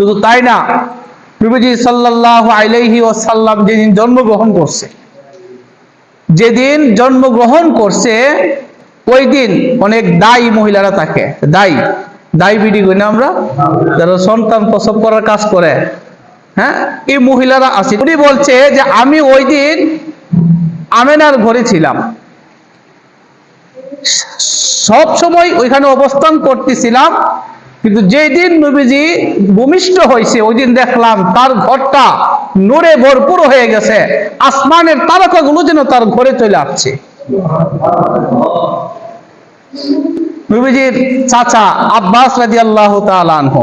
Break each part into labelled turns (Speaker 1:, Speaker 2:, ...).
Speaker 1: শুধু তাই না, নবীজি সাল্লাল্লাহু আলাইহি ওয়াসাল্লাম যেদিন জন্মগ্রহণ করছে, যেদিন জন্মগ্রহণ করছে, ওই দিন অনেক দায়ী মহিলারা থাকে। দায়ী। দায়ী বিডি করি না আমরা? যারা সন্তান প্রসব করার কাজ করে। হ্যাঁ? এই মহিলারা আছে। উনি বলছে যে আমি ওই দিন আমেনার ঘরে ছিলাম। সব সময় ওইখানে অবস্থান করতেছিলাম। কিন্তু যেই দিন নবীজি ভূমিষ্ঠ হয়েছে ওই দিন দেখলাম তার ঘরটা নূরে ভরপুর হয়ে গেছে। আসমানের তারকাগুলো যেন তার ঘরে চলে আসছে। নবীজির চাচা আব্বাস রাজি আল্লাহ আনহ,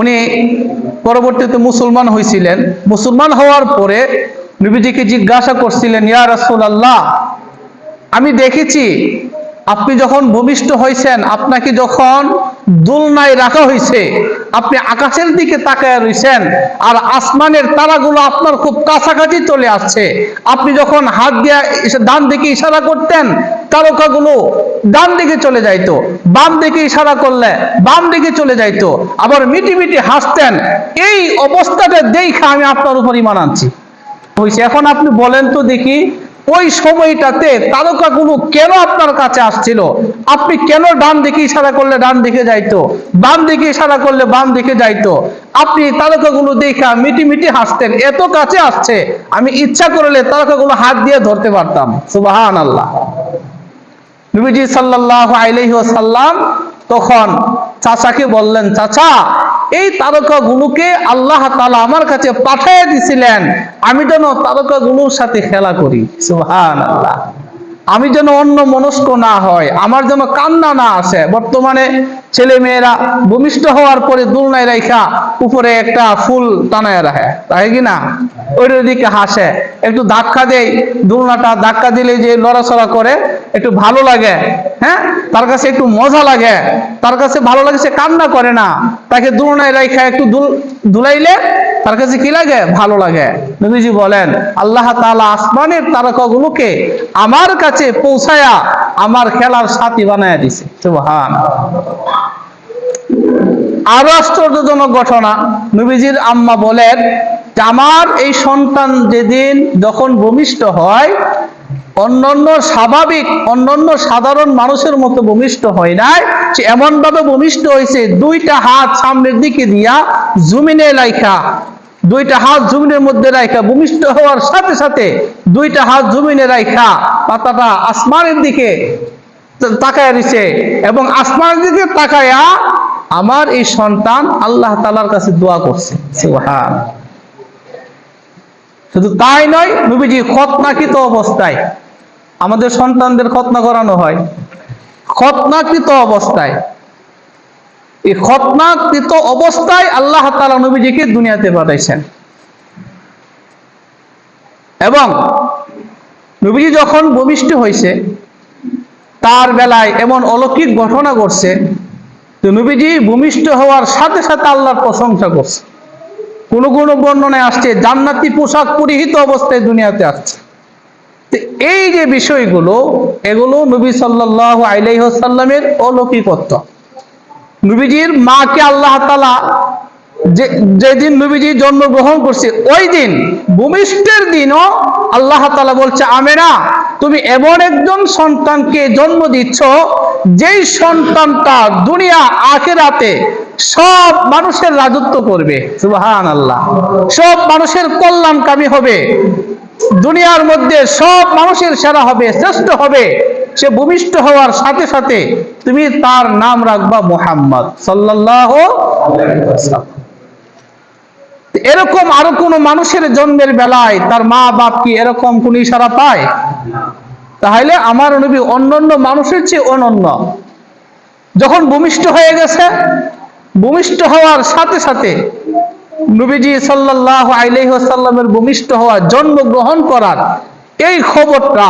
Speaker 1: উনি পরবর্তীতে মুসলমান হয়েছিলেন মুসলমান হওয়ার পরে নবীজিকে জিজ্ঞাসা করছিলেন, ইয়া রাসূল আল্লাহ আমি দেখেছি আপনি যখন ভূমিষ্ঠ হয়েছেন, আপনাকে যখন দুলনায় রাখা হয়েছে, আপনি আকাশের দিকে তাকায় রয়েছেন আর আসমানের তারাগুলো আপনার খুব কাছাকাছি চলে আসছে। আপনি যখন হাত দিয়ে ডান দিকে ইশারা করতেন, তারকাগুলো ডান দিকে চলে যাইতো, বাম দিকে ইশারা করলে বাম দিকে চলে যাইতো, আবার মিটি মিটি হাসতেন, এই অবস্থাটা দেখে আমি আপনার উপর ইমান আনছি। হয়েছে এখন আপনি বলেন তো দেখি ওই সময়টাতে তারকাগুলো কেন আপনার কাছে আসছিল? আপনি কেন ডান দিকে ইশারা করলে ডান দিকে যাইতো? বাম দিকে ইশারা করলে বাম দিকে যাইতো? আপনি তারকাগুলো দেখা মিটি মিটি হাসতেন, এত কাছে আসছে, আমি ইচ্ছা করলে তারকাগুলো হাত দিয়ে ধরতে পারতাম। সুবাহান আল্লাহ নবীজি সাল্লাল্লাহু আলাইহি ওয়াসাল্লাম তখন চাচাকে বললেন, চাচা এই তারকাগুলোকে আল্লাহ তাআলা আমার কাছে পাঠিয়ে দিছিলেন। আমি যেন তারকাগুলোর সাথে খেলা করি। সুবহানাল্লাহ। আমি যেন অন্য মনস্ক না হয়, আমার যেন কান্না না আসে। বর্তমানে ছেলে মেয়েরা ভূমিষ্ঠ হওয়ার পরে দুলনায় রাইখা উপরে একটা ফুল টানায় রাখে। তাই কি না? ওই দিকে হাসে। একটু ধাক্কা দেয়, দুলনাটা ধাক্কা দিলে যে লড়াচড়া করে, একটু ভালো লাগে। হ্যাঁ? তার কাছে একটু মজা লাগে। তার কাছে ভালো লাগে, সে কান্না করে না। তাকে দুলনায় রাইখা একটু দুলাইলে তার কাছে কি লাগে? ভালো লাগে। নবীজি বলেন, আল্লাহ তাআলা আসমানের তারকাগুলোকে আমার কাছে পৌঁছায়া আমার খেলার সাথী বানায় দিছে। আরও আশ্চর্যজনক ঘটনা, নবীজির আম্মা বলেন আমার এই সন্তান যেদিন যখন ভূমিষ্ঠ হয় অন্যান্য স্বাভাবিক, অন্যান্য সাধারণ মানুষের মতো ভূমিষ্ঠ হয় নাই সে এমন ভাবে ভূমিষ্ঠ হয়েছে, দুইটা হাত সামনের দিকে দিয়া জমিনে লাইখা, দুইটা হাত জমিনের মধ্যে রাখা ভূমিষ্ঠ হওয়ার সাথে সাথে দুইটা হাত জমিনে রাখা পাতাটা আসমানের দিকে তাকায় দিছে এবং আসমানের দিকে তাকায়া আমার এই সন্তান আল্লাহ তালার কাছে দোয়া করছে সুবহান। শুধু তাই নয়, নবীজি খতনাকৃত অবস্থায়, আমাদের সন্তানদের খতনা করানো হয়। খতনাকৃত অবস্থায়। এই খতনাকৃত অবস্থায় আল্লাহ তালা নবীজিকে দুনিয়াতে পাঠাইছেন। এবং নবীজি যখন ভূমিষ্ঠ হয়েছে তার বেলায় এমন অলৌকিক ঘটনা ঘটছে নবীজি ভূমিষ্ঠ হওয়ার সাথে সাথে আল্লাহর প্রশংসা করছে। কোন কোন বর্ণনায় আসছে, জান্নাতি পোশাক পরিহিত অবস্থায় দুনিয়াতে আসছে। এই যে বিষয়গুলো, এগুলো নবী সাল্লাহ আলাইসাল্লামের অলৌকিকত্ব। নবীজির মাকে আল্লাহ তালা যেদিন নবীজি জন্মগ্রহণ করছে ওই দিন ভূমিষ্ঠের দিনও আল্লাহ তালা বলছে আমেনা তুমি এমন একজন সন্তানকে জন্ম দিচ্ছ, যেই সন্তানটা দুনিয়া, আখেরাতে সব মানুষের রাজত্ব করবে। সুবাহান আল্লাহ সব মানুষের কল্যাণকামী হবে। দুনিয়ার মধ্যে সব মানুষের সেরা হবে, শ্রেষ্ঠ হবে। সে ভূমিষ্ঠ হওয়ার সাথে সাথে তুমি তার নাম রাখবা মোহাম্মদ ওয়াসাল্লাম। এরকম আরও কোন মানুষের জন্মের বেলায় তার মা বাপ কি এরকম কোন ইশারা পায়? তাহলে আমার নবী অন্যান্য মানুষের চেয়ে অনন্য। যখন ভূমিষ্ঠ হয়ে গেছে, ভূমিষ্ঠ হওয়ার সাথে সাথে নবীজি সাল্লাল্লাহু আলাইহি ওয়াসাল্লামের ভূমিষ্ঠ হওয়া, জন্মগ্রহণ করার এই খবরটা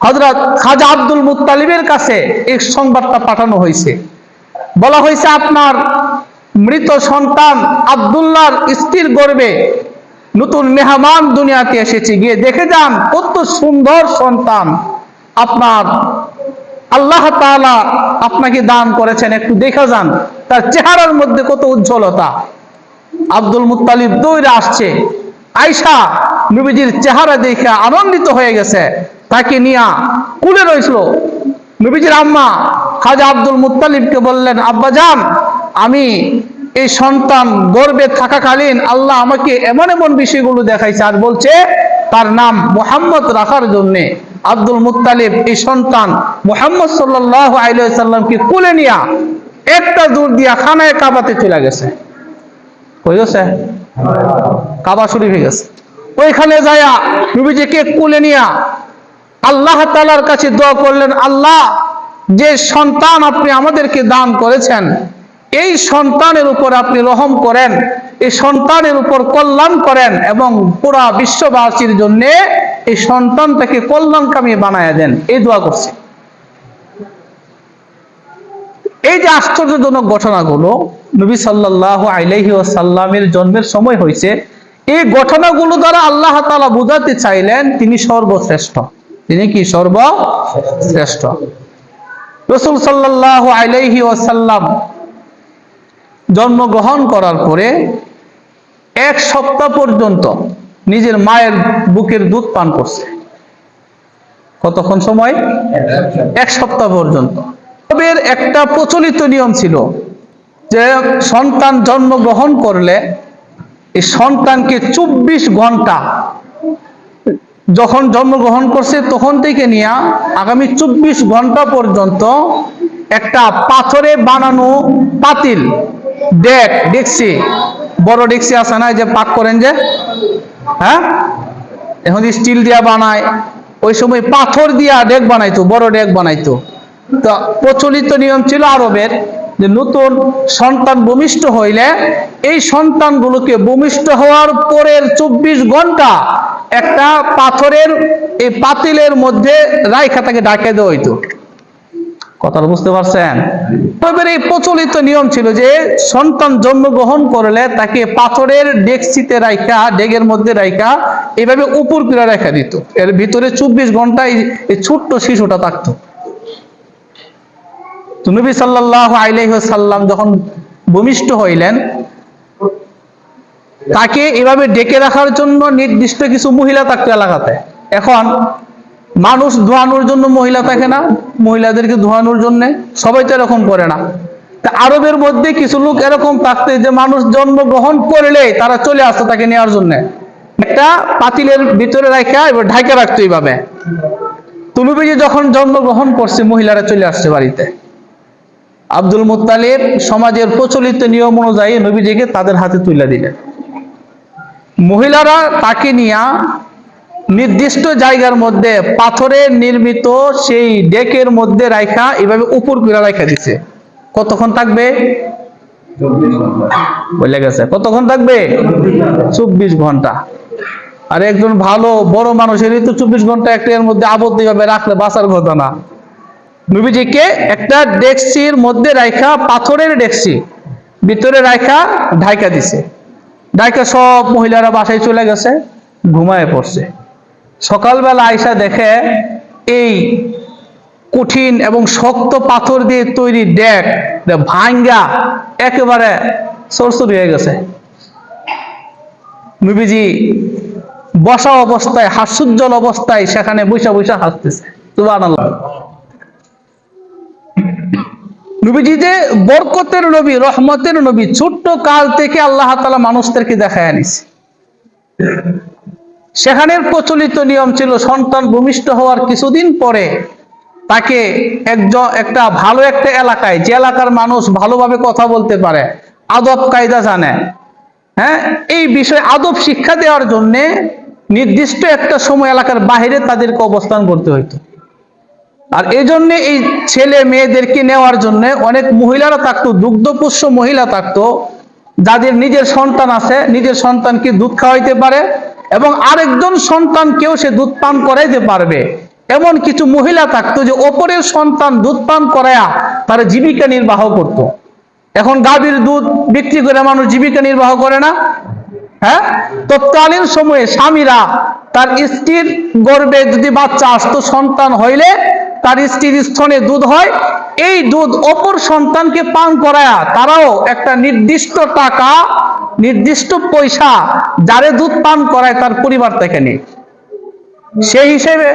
Speaker 1: হযরত খাজা আব্দুল মুত্তালিবের কাছে এই সংবাদটা পাঠানো হয়েছে। বলা হয়েছে, আপনার মৃত সন্তান আব্দুল্লাহর স্ত্রীর গর্বে নতুন মেহমান দুনিয়াতে এসেছে। গিয়ে দেখে যান, কত সুন্দর সন্তান। আপনার আল্লাহ তাআলা আপনাকে দান করেছেন, একটু দেখা যান, তার চেহারার মধ্যে কত উজ্জ্বলতা। আব্দুল মুত্তালিব দৌড়ে আসছে। আয়সা নবীজির চেহারা দেখে আনন্দিত হয়ে গেছে। তাকে নিয়া কুলে রইছিল নবীজির আম্মা খাজা আব্দুল মুতালিবকে বললেন আব্বাজান আমি এই সন্তান গর্বে থাকাকালীন আল্লাহ আমাকে এমন এমন বিষয়গুলো দেখাইছে আর বলছে, তার নাম মোহাম্মদ রাখার জন্য। আব্দুল মুত্তালিব, এই সন্তান মোহাম্মদ সাল্লাহ আইসাল্লামকে কুলে নিয়া একটা দূর দিয়া খানায় কাবাতে চলে গেছে। কই গেছে? কাবা শরীফে গেছে। ওইখানে যায়া নবীজিকে কুলে নিয়া আল্লাহ তালার কাছে দোয়া করলেন, আল্লাহ, যে সন্তান আপনি আমাদেরকে দান করেছেন এই সন্তানের উপর আপনি রহম করেন, এই সন্তানের উপর কল্যাণ করেন এবং পুরা বিশ্ববাসীর জন্য এই সন্তানটাকে কল্যাণকামী বানায় দেন। এই দোয়া করছে। এই যে আশ্চর্যজনক ঘটনাগুলো নবী সাল্লাহ আলাইহি সাল্লামের জন্মের সময় হয়েছে, এই ঘটনাগুলো দ্বারা আল্লাহ তাআলা বুঝাতে চাইলেন তিনি সর্বশ্রেষ্ঠ। তিনি কি সর্বশ্রেষ্ঠ? রসুল সাল্লাহ আলাইহি ওয়াসাল্লাম জন্মগ্রহণ করার পরে এক সপ্তাহ পর্যন্ত নিজের মায়ের বুকের দুধ পান করছে। কতক্ষণ সময়? এক সপ্তাহ পর্যন্ত। এর একটা প্রচলিত নিয়ম ছিল যে সন্তান জন্মগ্রহণ করলে এই সন্তানকে চব্বিশ ঘণ্টা যখন জন্মগ্রহণ করছে তখন থেকে নিয়ে আগামী চব্বিশ ঘণ্টা পর্যন্ত একটা পাথরে বানানো পাতিল ডেক ডেকসি। বড় ডেকসি আছে না যে পাক করেন যে। হ্যাঁ? এখন স্টিল দিয়া বানায়, ওই সময় পাথর দিয়া ডেক বানাইতো, বড় ডেক বানাইতো। তো প্রচলিত নিয়ম ছিল আরবের যে নতুন সন্তান ভূমিষ্ঠ হইলে, এই সন্তানগুলোকে ভূমিষ্ঠ হওয়ার পরের চব্বিশ ঘণ্টা একটা পাথরের, এই পাতিলের মধ্যে রাইখা তাকে ডাকে দেওয়া হইতো। কথাটা বুঝতে পারছেন? তবে এই প্রচলিত নিয়ম ছিল যে, সন্তান জন্মগ্রহণ করলে তাকে পাথরের ডেকসিতে রাইখা, ডেগের মধ্যে রাইখা, এভাবে উপর করে রেখা দিত। এর ভিতরে চব্বিশ ঘন্টায় এই ছোট্ট শিশুটা থাকতো। তো নবী সাল্লাহ আলাইসাল্লাম যখন ভূমিষ্ঠ হইলেন, তাকে এভাবে ডেকে রাখার জন্য নির্দিষ্ট কিছু মহিলা থাকতো এলাকাতে। এখন মানুষ ধোয়ানোর জন্য মহিলা থাকে না, মহিলাদেরকে ধোয়ানোর জন্য সবাই তো এরকম করে না। তা আরবের মধ্যে কিছু লোক এরকম থাকতে যে মানুষ জন্মগ্রহণ করলে তারা চলে আসতো তাকে নেওয়ার জন্য। একটা পাতিলের ভিতরে রাখা এবার ঢাকে রাখতো এইভাবে। তুমি বুঝি যখন জন্মগ্রহণ করছে, মহিলারা চলে আসছে বাড়িতে। আব্দুল মুত্তালিব সমাজের প্রচলিত নিয়ম অনুযায়ী নবীজিকে তাদের হাতে তুলে দিলেন। মহিলারা তাকে নিয়ে নির্দিষ্ট জায়গার মধ্যে পাথরের নির্মিত সেই ডেকের মধ্যে রাখা এভাবে উপর করে রাখা দিছে। কতক্ষণ থাকবে? বলে গেছে। কতক্ষণ থাকবে? চব্বিশ ঘণ্টা। আর একজন ভালো, বড় মানুষেরই তো চব্বিশ ঘণ্টা একটা এর মধ্যে আবদ্ধ ভাবে রাখলে বাঁচার কথা না। নবীজিকে একটা ডেক্সির মধ্যে রাখা পাথরের ডেক্সি, ভিতরে রাখা ঢাইকা দিছে। ঢাইকা সব মহিলারা বাসায় চলে গেছে, ঘুমায় পড়ছে। সকালবেলা আয়সা দেখে এই কঠিন এবং শক্ত পাথর দিয়ে তৈরি ডেক ভাঙ্গা একেবারে সরসর হয়ে গেছে। নবীজি বসা অবস্থায়, হাস্যোজ্জ্বল অবস্থায় সেখানে বৈশা বৈশা হাসতেছে। নবীজি যে বরকতের নবী, রহমতের নবী, ছোট্ট কাল থেকে আল্লাহ তালা মানুষদেরকে দেখায় আনিছে। সেখানের প্রচলিত নিয়ম ছিল সন্তান ভূমিষ্ঠ হওয়ার কিছুদিন পরে তাকে একজন একটা ভালো একটা এলাকায়, যে এলাকার মানুষ ভালোভাবে কথা বলতে পারে, আদব কায়দা জানে হ্যাঁ? এই বিষয়ে আদব শিক্ষা দেওয়ার জন্য নির্দিষ্ট একটা সময় এলাকার বাহিরে তাদেরকে অবস্থান করতে হইতো। আর এই জন্য এই ছেলে মেয়েদেরকে নেওয়ার জন্য অনেক মহিলারা থাকতো, দুগ্ধপুষ্য মহিলা থাকতো, যাদের নিজের সন্তান আছে, নিজের সন্তানকে দুধ খাওয়াইতে পারে এবং আরেকজন সন্তানকেও সে দুধ পান করাইতে পারবে। এমন কিছু মহিলা থাকতো যে অপরের সন্তান দুধ পান করায়া তারা জীবিকা নির্বাহ করত। এখন গাভীর দুধ বিক্রি করে মানুষ জীবিকা নির্বাহ করে না। হ্যাঁ? তৎকালীন সময়ে স্বামীরা তার স্ত্রীর গর্বে যদি বাচ্চা আসতো, সন্তান হইলে তার স্ত্রীর স্তনে দুধ হয়। এই দুধ অপর সন্তানকে পান করায়া তারাও একটা নির্দিষ্ট টাকা নির্দিষ্ট পয়সা যারে দুধ পান করায় তার পরিবার থেকে নেই সেই হিসেবে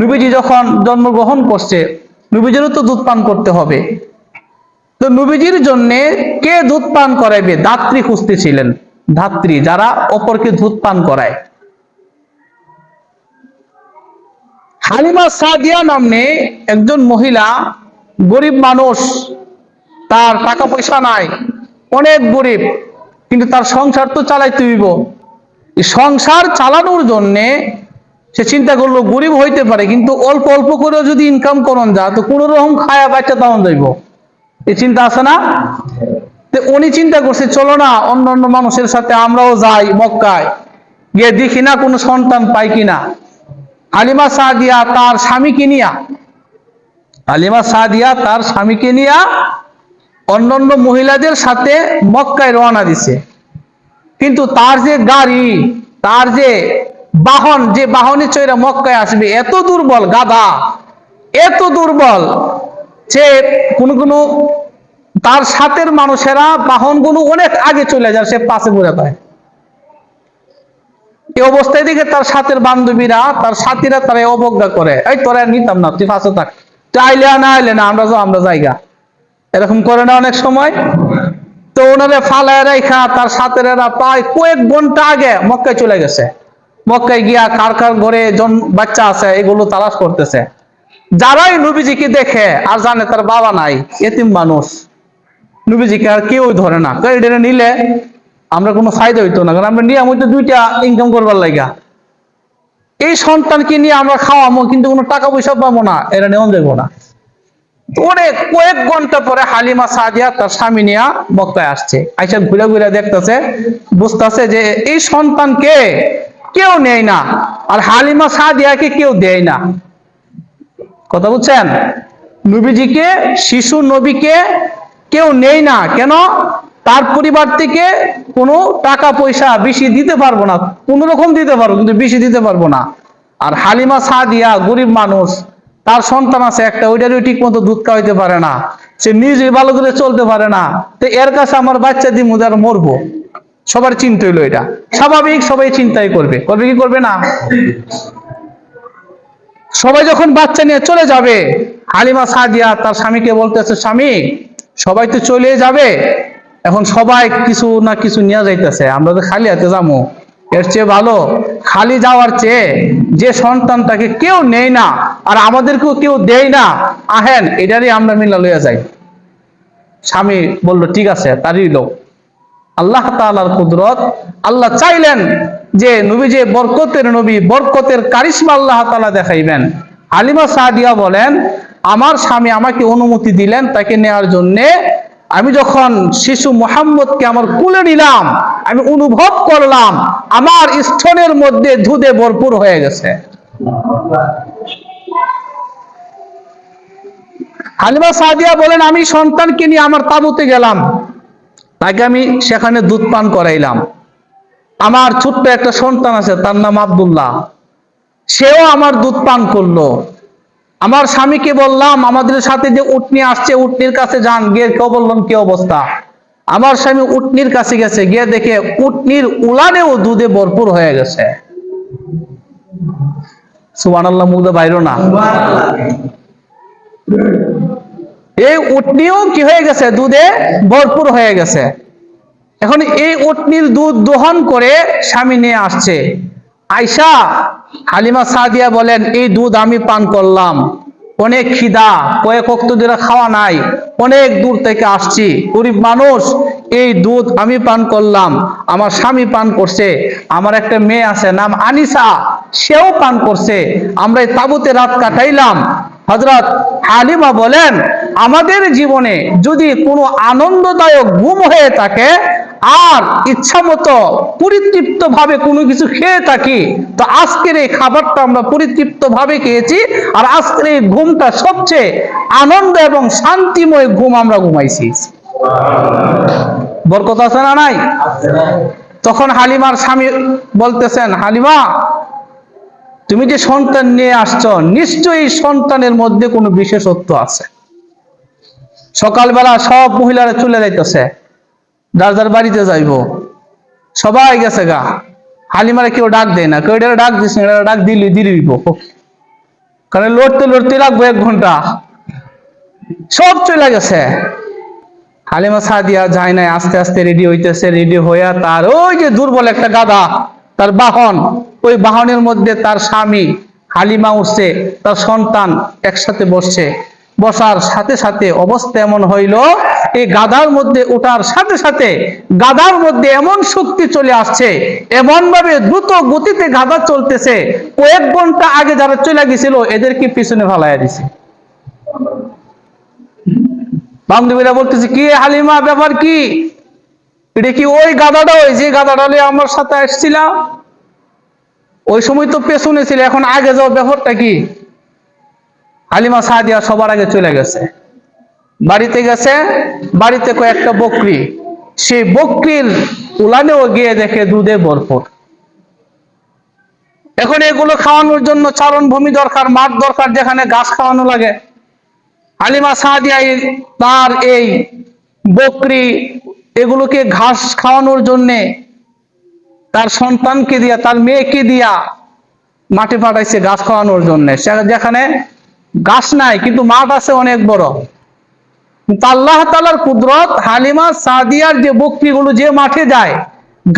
Speaker 1: নবীজি যখন জন্মগ্রহণ করছে, নবীজিরও তো দুধ পান করতে হবে। তো নবীজির জন্য কে দুধ পান করাইবে? দাত্রী খুঁজতেছিলেন। ধাত্রী, যারা অপরকে দুধ পান করায়। হালিমা সাদিয়া নামে একজন মহিলা, গরিব মানুষ, তার টাকা পয়সা নাই, অনেক গরিব। কিন্তু তার সংসার তো চালাইতে হইব। সংসার চালানোর জন্যে সে চিন্তা করল, গরিব হইতে পারে, কিন্তু অল্প অল্প করে যদি ইনকাম করন যা, তো কোনো রকম খায়া বাচ্চা তেমন যাইব। এই চিন্তা আছে না? উনি চিন্তা করছে, চলো না অন্য অন্য মানুষের সাথে আমরাও যাই মক্কায়। গিয়ে দেখি না কোনো সন্তান পাই কিনা। হালিমা সাদিয়া তার স্বামীকে নিয়া হালিমা সাদিয়া তার স্বামীকে নিয়া অন্যান্য মহিলাদের সাথে মক্কায় রওনা দিছে। কিন্তু তার যে গাড়ি, তার যে বাহন, যে বাহনে চৈরা মক্কায় আসবে, এত দুর্বল, গাধা, এত দুর্বল যে কোনো কোনো তার সাথের মানুষেরা বাহন বাহনগুলো অনেক আগে চলে যায়, সে পাশে ঘুরে পায় এই অবস্থায় দেখে তার সাথের বান্ধবীরা, তার সাথীরা তারা অবজ্ঞা করে, এই তোরা নিতাম না, তুই ফাঁসে থাক। তুই আইলে না আইলে না, আমরা আমরা জায়গা। এরকম করে না অনেক সময়। তো ওনারে ফালায় রেখা তার সাথেরা প্রায় কয়েক ঘণ্টা আগে মক্কায় চলে গেছে। মক্কায় গিয়া কার কার ঘরে জন বাচ্চা আছে এগুলো তালাশ করতেছে। যারাই নবীজিকে দেখে আর জানে তার বাবা নাই, এতিম মানুষ, নবীজিকে আর কেউ ধরে না। এটা নিলে আমরা কোনো ফায়দা হইতো না, কারণ আমরা নিয়ম হইতো দুইটা ইনকাম করবার লাগা এই সন্তানকে নিয়ে আমরা খাওয়াবো কিন্তু কোনো টাকা পয়সা পাবো না, এরা নেওয়া যাব না। তো অনেক কয়েক ঘণ্টা পরে হালিমা সাদিয়া তার স্বামী নিয়ে মক্কায় আসছে। আইসা ঘুরে ঘুরে দেখতেছে, বুঝতেছে যে এই সন্তানকে কেউ নেয় না আর হালিমা সাদিয়াকে কেউ দেয় না। কথা বুঝছেন? নবীজিকে, শিশু নবীকে কেউ নেই না। কেন? তার পরিবার থেকে কোনো টাকা পয়সা বেশি দিতে পারব না, কোন রকম দিতে পারব কিন্তু বেশি দিতে পারব না। আর হালিমা সাদিয়া গরিব মানুষ তার সন্তান আছে একটা, ওইটারও ঠিক মতো দুধ খাওয়াইতে পারে না। সে নিজে ভালো করে চলতে পারে না। তো এর কাছে আমার বাচ্চা দিয়ে মুদার মরবো। সবার চিন্তা হইল এটা। স্বাভাবিক সবাই চিন্তাই করবে। করবে কি করবে না? সবাই যখন বাচ্চা নিয়ে চলে যাবে, হালিমা সাদিয়া তার স্বামীকে বলতেছে, স্বামী, সবাই তো চলে যাবে। এখন সবাই কিছু না কিছু নিয়ে যাইতেছে। আমরা তো খালি হাতে যাব এর চেয়ে ভালো খালি যাওয়ার চেয়ে যে সন্তানটাকে কেউ নেই না আর আমাদেরকেও কেউ দেয় না, আহেন, এটারই আমরা মিলা লইয়া যাই। স্বামী বলল, ঠিক আছে, তারই লোক। আল্লাহ তাআলার কুদরত, আল্লাহ চাইলেন যে নবী যে বরকতের নবী, বরকতের কারিশমা আল্লাহ তাআলা দেখাইবেন। আলিমা সাদিয়া বলেন, আমার স্বামী আমাকে অনুমতি দিলেন তাকে নেওয়ার জন্যে আমি যখন শিশু মোহাম্মদকে আমার কুলে নিলাম, আমি অনুভব করলাম, আমার স্থনের মধ্যে দুধে ভরপুর হয়ে গেছে। হালিমা সাদিয়া বলেন, আমি সন্তানকে নিয়ে আমার তাবুতে গেলাম। তাকে আমি সেখানে দুধ পান করাইলাম। আমার ছোট্ট একটা সন্তান আছে, তার নাম আবদুল্লাহ। সেও আমার দুধ পান করল। আমার স্বামীকে বললাম আমাদের সাথে যে উটনি আসছে উটনির কাছে যান। গিয়ে কেউ বললাম কি অবস্থা? আমার স্বামী উটনির কাছে গেছে গিয়ে দেখে উটনির উলানেও দুধে ভরপুর হয়ে গেছে। সুবান আল্লাহ মুগ্ধ বাইর না। এই উটনিও কি হয়ে গেছে? দুধে ভরপুর হয়ে গেছে। এখন এই উটনির দুধ দোহন করে স্বামী নিয়ে আসছে। আয়সা হালিমা সাদিয়া বলেন, এই দুধ আমি পান করলাম। অনেক খিদা, কয়েক অক্ত খাওয়া নাই, অনেক দূর থেকে আসছি। গরিব মানুষ, এই দুধ আমি পান করলাম। আমার স্বামী পান করছে, আমার একটা মেয়ে আছে, নাম আনিসা, সেও পান করছে। আমরা এই তাবুতে রাত কাটাইলাম। হজরত হালিমা বলেন আমাদের জীবনে যদি কোনো আনন্দদায়ক ঘুম হয়ে থাকে আর ইচ্ছা মতো পরিতৃপ্ত ভাবে কোনো কিছু খেয়ে থাকি তো আজকের এই খাবারটা আমরা পরিতৃপ্ত ভাবে খেয়েছি আর আজকের এই ঘুমটা সবচেয়ে আনন্দ এবং শান্তিময় ঘুম আমরা ঘুমাইছি। বরকত আছে না নাই? তখন হালিমার স্বামী বলতেছেন হালিমা তুমি যে সন্তান নিয়ে আসছ, নিশ্চয়ই সন্তানের মধ্যে কোনো বিশেষত্ব আছে। সকালবেলা সব মহিলারা চলে যাইতেছে। যার যার বাড়িতে যাইবো। সবাই গেছে গা। হালিমারে কেউ ডাক দেয় না। কেউ এটা ডাক দিস না ডাক দিলি দিলি কারণ লড়তে লড়তে লাগবো এক ঘণ্টা। সব চলে গেছে। হালিমা সাদিয়া যায় নাই, আস্তে আস্তে রেডি হইতেছে। রেডি হইয়া তার ওই যে দুর্বল একটা গাদা তার বাহন। ওই বাহনের মধ্যে তার স্বামী হালিমা উঠছে, তার সন্তান একসাথে বসছে। বসার সাথে সাথে অবস্থা এমন হইল, এই গাদার মধ্যে ওঠার সাথে সাথে গাদার মধ্যে এমন শক্তি চলে আসছে এমন ভাবে দ্রুত গতিতে গাদা চলতেছে। কয়েক ঘণ্টা আগে যারা চলে গেছিল এদেরকে পিছনে ফালাইয়া দিছে? বান্ধবীরা বলতেছে, কি হালিমা, ব্যাপার কি? এটা কি ওই গাদাটা? ওই যে গাদাটা আমার সাথে আসছিলা ওই সময় তো পেছনে ছিল, এখন আগে যাও ব্যাপারটা কি? হালিমা সাদিয়া সবার আগে চলে গেছে। বাড়িতে গেছে, বাড়িতে কয়েকটা বকরি। সেই বকরির উলানেও গিয়ে দেখে দুধে ভরপুর। এখন এগুলো খাওয়ানোর জন্য চারণ ভূমি দরকার, মাঠ দরকার, যেখানে ঘাস খাওয়ানো লাগে। হালিমা সাদিয়া তার এই বকরি এগুলোকে ঘাস খাওয়ানোর জন্যে তার সন্তানকে দিয়া, তার মেয়েকে দিয়া মাঠে পাঠাইছে ঘাস খাওয়ানোর জন্য। যেখানে ঘাস নাই, কিন্তু মাঠ আছে অনেক বড়। আল্লাহ তালার কুদরত, হালিমা, সাদিয়ার যে বকরিগুলো যে মাঠে যায়,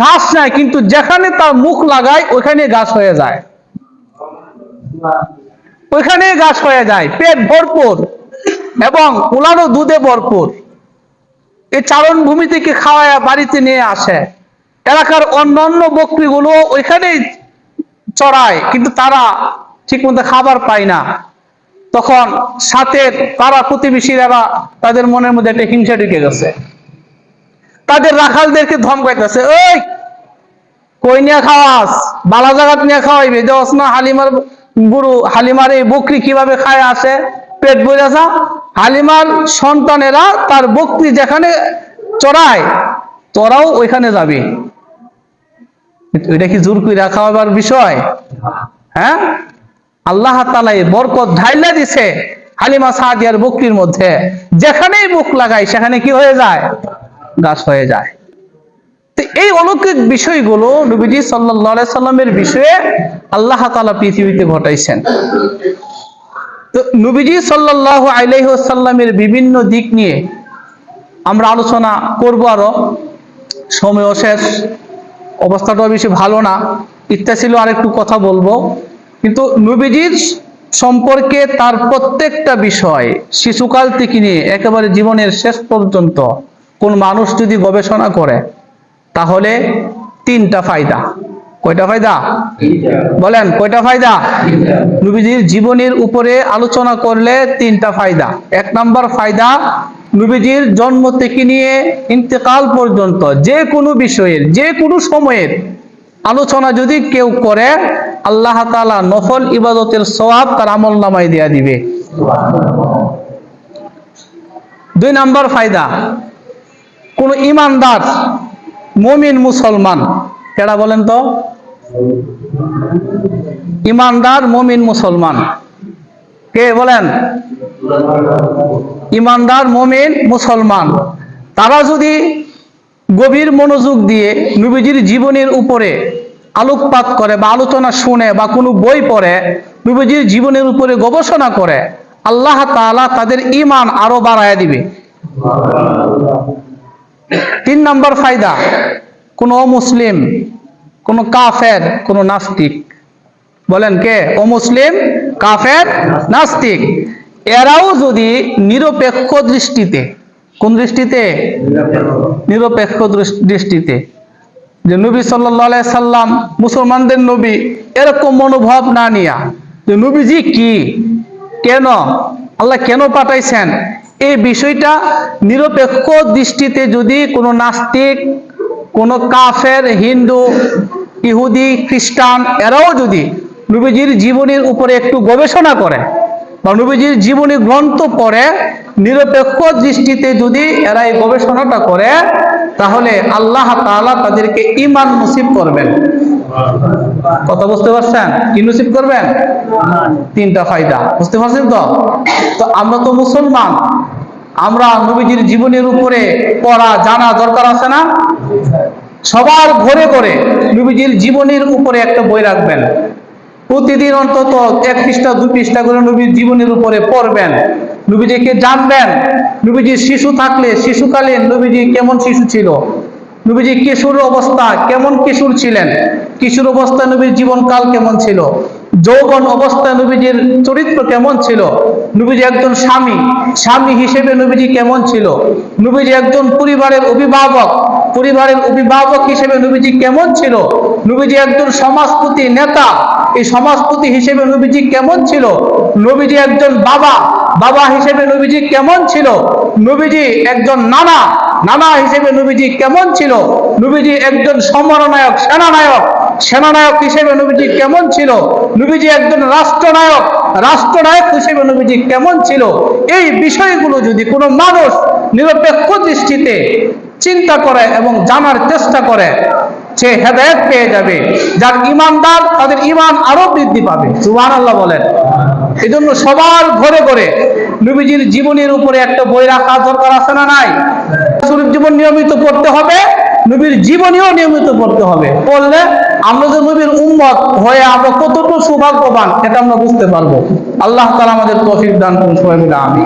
Speaker 1: ঘাস নাই, কিন্তু যেখানে তার মুখ লাগায় ওখানে গাছ হয়ে যায়। ওইখানে গাছ হয়ে যায়, পেট ভরপুর এবং উলানো দুধে ভরপুর। এই চারণ ভূমি থেকে খাওয়ায় বাড়িতে নিয়ে আসে। এলাকার অন্যান্য বকরিগুলো ওইখানেই চড়ায়, কিন্তু তারা ঠিকমতো খাবার পায় না। তখন সাথে তারা প্রতিবেশীরা তাদের মনের মধ্যে একটা হিংসা ঢুকে গেছে। তাদের রাখালদেরকে ধমকাইতেছে, ওই, কই নিয়ে খাওয়াস? বালা জাগাত নিয়ে খাওয়াইবে? দেওয়াস না হালিমার বুড়ো, হালিমার এই বকরি কীভাবে খায় আসে? পেট যা। হালিমার সন্তানেরা তার বকরি যেখানে চড়ায়, তোরাও ওইখানে যাবি। এটা কি জোর করে খাওয়াবার বিষয়? হ্যাঁ? আল্লাহ তালা এই বরকত ঢাইলা দিছে হালিমা সাদিয়ার বকরির মধ্যে। যেখানেই বুক লাগায়, সেখানে কি হয়ে যায়? গাছ হয়ে যায়। এই অলৌকিক বিষয়গুলো নবীজি সাল্লাহ সাল্লামের বিষয়ে আল্লাহ তালা পৃথিবীতে ঘটাইছেন। তো নবীজি সাল্লাহ আলাইসাল্লামের বিভিন্ন দিক নিয়ে আমরা আলোচনা করব আরও। সময়ও শেষ অবস্থাটাও বেশি ভালো না, ইচ্ছা ছিল আরেকটু কথা বলব। কিন্তু নবীজির সম্পর্কে তার প্রত্যেকটা বিষয় শিশুকাল থেকে নিয়ে একেবারে জীবনের শেষ পর্যন্ত কোন মানুষ যদি গবেষণা করে, তাহলে তিনটা ফায়দা। কয়টা ফায়দা? বলেন, কয়টা ফায়দা? নবীজির জীবনের উপরে আলোচনা করলে তিনটা ফায়দা। এক নাম্বার ফায়দা, নবীজির জন্ম থেকে নিয়ে ইন্তেকাল পর্যন্ত যে কোনো বিষয়ের, যে কোনো সময়ের আলোচনা যদি কেউ করে, আল্লাহ তাআলা নফল ইবাদতের সওয়াব তার আমল নামায় দিয়া দিবে। দুই নাম্বার ফায়দা, কোন ইমানদার, মমিন মুসলমান, কেডা বলেন তো? ইমানদার মমিন মুসলমান। কে বলেন? ইমানদার মমিন মুসলমান। তারা যদি গভীর মনোযোগ দিয়ে নবীজির জীবনের উপরে আলোকপাত করে বা আলোচনা শুনে বা কোনো বই পড়ে, নবীজির জীবনের উপরে গবেষণা করে, আল্লাহ তাআলা তাদের ইমান আরও বাড়ায় দিবে। তিন নম্বর ফায়দা, কোন অমুসলিম কোন কাফের, কোন নাস্তিক। বলেন কে? অমুসলিম, কাফের, নাস্তিক। এরাও যদি নিরপেক্ষ দৃষ্টিতে, কোন দৃষ্টিতে? নিরপেক্ষ দৃষ- দৃষ্টিতে। যে নবী সাল্লাহ সাল্লাম মুসলমানদের নবী, এরকম মনোভাব না নিয়া, যে নবীজি কি? কেন? আল্লাহ কেন পাঠাইছেন? এই বিষয়টা নিরপেক্ষ দৃষ্টিতে যদি কোনো নাস্তিক, কোনো কাফের, হিন্দু ইহুদি, খ্রিস্টান, এরাও যদি নবীজির জীবনের উপরে একটু গবেষণা করে বা নবীজির জীবনী গ্রন্থ পড়ে, নিরপেক্ষ দৃষ্টিতে যদি এরা এই গবেষণাটা করে, তাহলে আল্লাহ তাআলা তাদেরকে ইমান নসিব করবেন। কথা বুঝতে পারছেন? কি নসিব করবেন? তিনটা ফায়দা। বুঝতে পারছেন তো? তো আমরা তো মুসলমান। আমরা নবীজির জীবনের উপরে পড়া, জানা দরকার আছে না? সবার ঘরে ঘরে নবীজির জীবনের উপরে একটা বই রাখবেন। প্রতিদিন অন্তত এক পৃষ্ঠা, দু পৃষ্ঠা করে নবীর জীবনের উপরে পড়বেন। নবীজিকে জানবেন নবীজি শিশু থাকলে শিশুকালীন নবীজি কেমন শিশু ছিল? নবীজি কিশোর অবস্থা কেমন কিশোর ছিলেন? কিশোর অবস্থা নবীর জীবনকাল কেমন ছিল? যৌবন অবস্থায় নবীজির চরিত্র কেমন ছিল? নবীজি একজন স্বামী স্বামী হিসেবে নবীজি কেমন ছিল? নবীজি একজন পরিবারের অভিভাবক পরিবারের অভিভাবক হিসেবে নবীজি কেমন ছিল? নবীজি একজন সমাজপতি নেতা, এই সমাজপতি হিসেবে নবীজি কেমন ছিল? নবীজি একজন বাবা বাবা হিসেবে নবীজি কেমন ছিল? নবীজি একজন নানা নানা হিসেবে নবীজি কেমন ছিল? নবীজি একজন সমরনায়ক, সেনানায়ক সেনানায়ক হিসেবে নবীজি কেমন ছিল? নবীজি একজন রাষ্ট্রনায়ক। রাষ্ট্রনায়ক হিসেবে নবীজি কেমন ছিল? এই বিষয়গুলো যদি কোনো মানুষ নিরপেক্ষ দৃষ্টিতে চিন্তা করে এবং জানার চেষ্টা করে, সে হেদায়ত পেয়ে যাবে। যার ইমানদার, তাদের ইমান আরও বৃদ্ধি পাবে। সুবাহ আল্লাহ বলেন। এই জন্য সবার ঘরে ঘরে নবীজির জীবনের উপরে একটা বই রাখা দরকার আছে না নাই? শরীর জীবন নিয়মিত পড়তে হবে, নবীর জীবনীও নিয়মিত পড়তে হবে। পড়লে আমরা যে নবীর উম্মত হয়ে আমরা কতটুকু সৌভাগ্যবান এটা আমরা বুঝতে পারব। আল্লাহ তালা আমাদের তফিক দান করুন, সবাই মিলে আমি